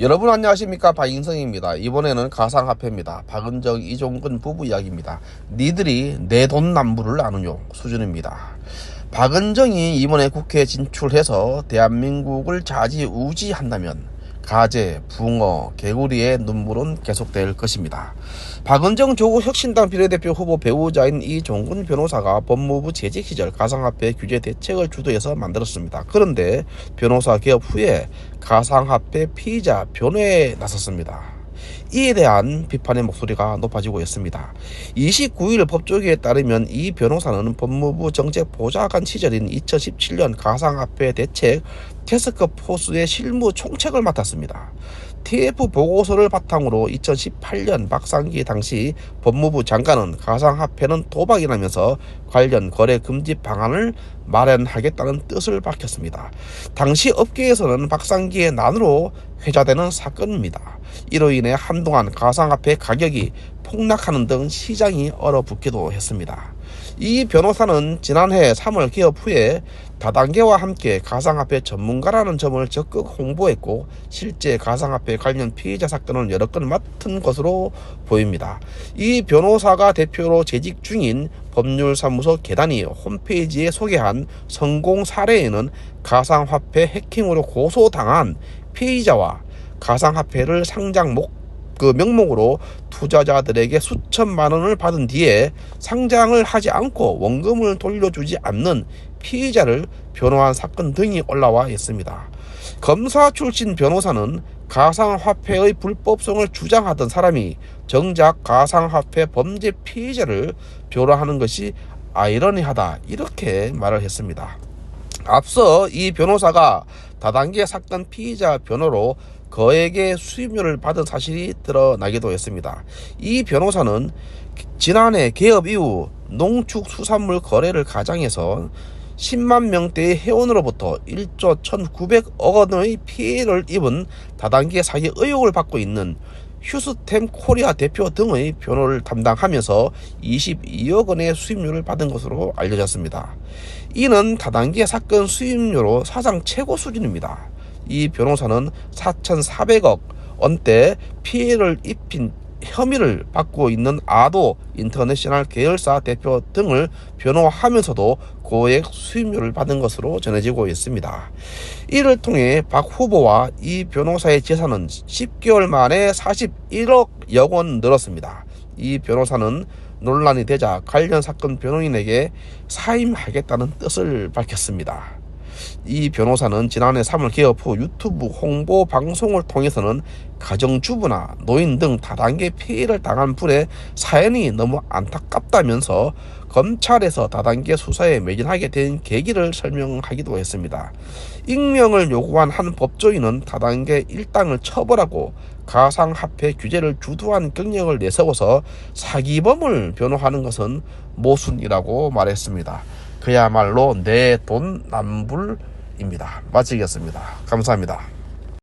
여러분 안녕하십니까 박인성입니다. 이번에는 가상화폐입니다. 박은정 이종근 부부 이야기입니다. 니들이 내 돈 남부를 아느뇨 수준입니다. 박은정이 이번에 국회에 진출해서 대한민국을 좌지우지한다면 가재, 붕어, 개구리의 눈물은 계속될 것입니다. 박은정 조국 혁신당 비례대표 후보 배우자인 이종근 변호사가 법무부 재직 시절 가상화폐 규제 대책을 주도해서 만들었습니다. 그런데 변호사 개업 후에 가상화폐 피의자 변호에 나섰습니다. 이에 대한 비판의 목소리가 높아지고 있습니다. 29일 법조계에 따르면 이 변호사는 법무부 정책보좌관 시절인 2017년 가상화폐 대책 테스크 포스의 실무 총책을 맡았습니다. TF 보고서를 바탕으로 2018년 박상기 당시 법무부 장관은 가상화폐는 도박이라면서 관련 거래 금지 방안을 마련하겠다는 뜻을 밝혔습니다. 당시 업계에서는 박상기의 난으로 회자되는 사건입니다. 이로 인해 한동안 가상화폐 가격이 폭락하는 등 시장이 얼어붙기도 했습니다. 이 변호사는 지난해 3월 개업 후에 다단계와 함께 가상화폐 전문가라는 점을 적극 홍보했고 실제 가상화폐 관련 피해자 사건을 여러 건 맡은 것으로 보입니다. 이 변호사가 대표로 재직 중인 법률사무소 계단이 홈페이지에 소개한 성공 사례에는 가상화폐 해킹으로 고소당한 피의자와 가상화폐를 상장 목, 그 명목으로 투자자들에게 수천만 원을 받은 뒤에 상장을 하지 않고 원금을 돌려주지 않는 피의자를 변호한 사건 등이 올라와 있습니다. 검사 출신 변호사는 가상화폐의 불법성을 주장하던 사람이 정작 가상화폐 범죄 피의자를 변호하는 것이 아이러니하다 이렇게 말을 했습니다. 앞서 이 변호사가 다단계 사건 피의자 변호로 거액의 수임료를 받은 사실이 드러나기도 했습니다. 이 변호사는 지난해 개업 이후 농축수산물 거래를 가장해서 10만 명대의 회원으로부터 1조 1,900억 원의 피해를 입은 다단계 사기 의혹을 받고 있는 휴스템 코리아 대표 등의 변호를 담당하면서 22억 원의 수임료를 받은 것으로 알려졌습니다. 이는 다단계 사건 수임료로 사상 최고 수준입니다. 이 변호사는 4,400억 원대 피해를 입힌 혐의를 받고 있는 아도 인터내셔널 계열사 대표 등을 변호하면서도 고액 수임료를 받은 것으로 전해지고 있습니다. 이를 통해 박 후보와 이 변호사의 재산은 10개월 만에 41억 원 늘었습니다. 이 변호사는 논란이 되자 관련 사건 변호인에게 사임하겠다는 뜻을 밝혔습니다. 이 변호사는 지난해 3월 개업 후 유튜브 홍보 방송을 통해서는 가정주부나 노인 등 다단계 피해를 당한 분의 사연이 너무 안타깝다면서 검찰에서 다단계 수사에 매진하게 된 계기를 설명하기도 했습니다. 익명을 요구한 한 법조인은 다단계 일당을 처벌하고 가상화폐 규제를 주도한 경력을 내세워서 사기범을 변호하는 것은 모순이라고 말했습니다. 그야말로 내 돈 남불입니다. 마치겠습니다. 감사합니다.